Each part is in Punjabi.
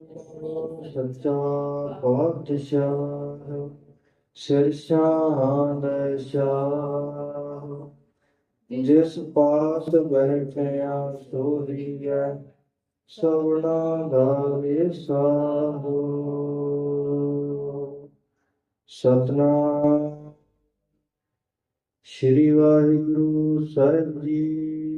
ਸੱਚਾ ਪਾਤਸ਼ਾਹ ਸਿਰਸ਼ਾਨ ਸ਼ਾਹ ਜਿਸ ਪਾਸ ਬੈਠਿਆ ਸੋਰੀਐ ਸਵਣਾ ਦਾ ਵਿਸਾਹੋ ਸਤਨਾਮ ਸ਼੍ਰੀ ਵਾਹਿਗੁਰੂ ਸਾਹਿਬ ਜੀ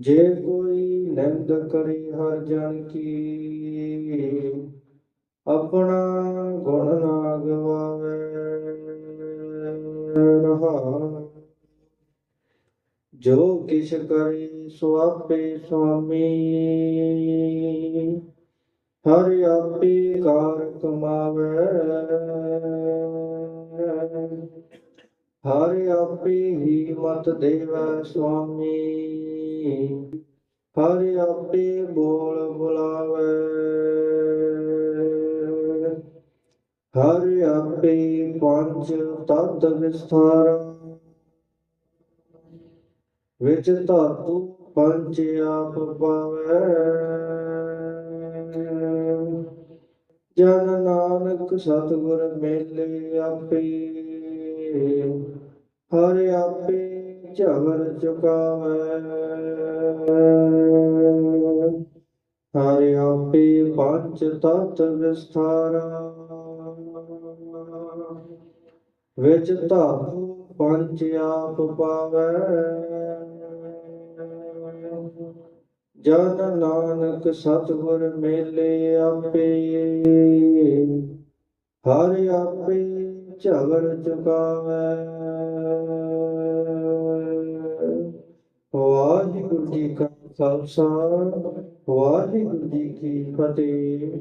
ਜੇ ਕੋਈ ਨਿੰਦ ਕਰੀ ਹਰ ਜਨ ਕੀ, ਆਪਣਾ ਗੁਣ ਨਾ ਗਵਾਵੇ ਰਹਾ ਜੋ ਕਿਛ ਕਰੇ ਸੋ ਆਪੇ ਸੁਆਮੀ। ਹਰ ਆਪੇ ਕਾਰ ਕਮਾਵੇ। ਹਰ ਆਪੇ ਹੀ ਮਤ ਦੇਵੈ ਸੁਆਮੀ। ਹਰ ਆਪੇ ਬੋਲ ਬੁਲਾਵੇ। ਹਰ ਆਪੇ ਪੰਜ ਤਤ ਵਿਸਥਾਰ। ਵਿੱਚ ਧਾਤੂ ਪੰਜ ਆਪ ਪਾਵੇ। ਜਨ ਨਾਨਕ ਸਤਿਗੁਰ ਮੇਲੇ ਆਪੇ। ਹਰ ਆਪੇ ਝਗਰ ਚੁਕਾਵੇ। ਹਰ ਆਪੇ ਪੰਜ ਤਤ ਵਿਸਥਾਰਾ। ਵਿੱਚ ਧਾਤੂ ਪੰਜ ਆਪ ਪਾਵੇ। ਜਨ ਨਾਨਕ ਸਤਿਗੁਰ ਮੇਲੇ ਆਪੇ। ਹਰ ਆਪੇ ਝਗੜ ਚੁਕਾਵੇ। ਵਾਹਿਗੁਰੂ ਜੀ ਕਾ ਖਾਲਸਾ ਵਾਹਿਗੁਰੂ ਜੀ ਕੀ ਫਤਿਹ।